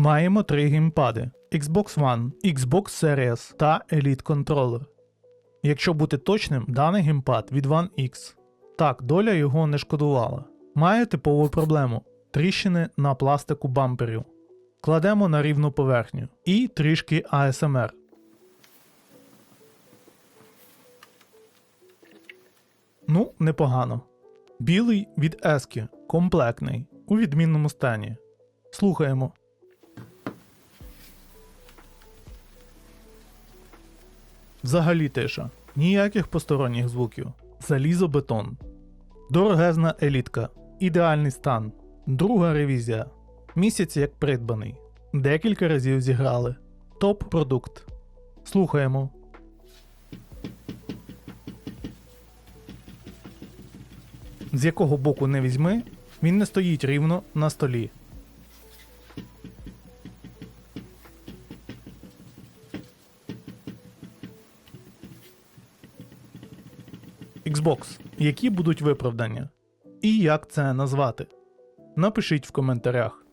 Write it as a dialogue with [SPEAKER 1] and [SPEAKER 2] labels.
[SPEAKER 1] Маємо три геймпади: Xbox One, Xbox Series та Elite Controller. Якщо бути точним, даний геймпад від One X. Так, доля його не шкодувала. Має типову проблему тріщини на пластику бамперів. Кладемо на рівну поверхню і трішки ASMR. Ну, непогано. Білий від Ескі, комплектний, у відмінному стані. Слухаємо. Взагалі тиша. Ніяких посторонніх звуків. Залізобетон. Дорогезна елітка. Ідеальний стан. Друга ревізія. Місяць як придбаний. Декілька разів зіграли. Топ продукт. Слухаємо. З якого боку не візьми, він не стоїть рівно на столі. Xbox. Які будуть виправдання? І як це назвати? Напишіть в коментарях.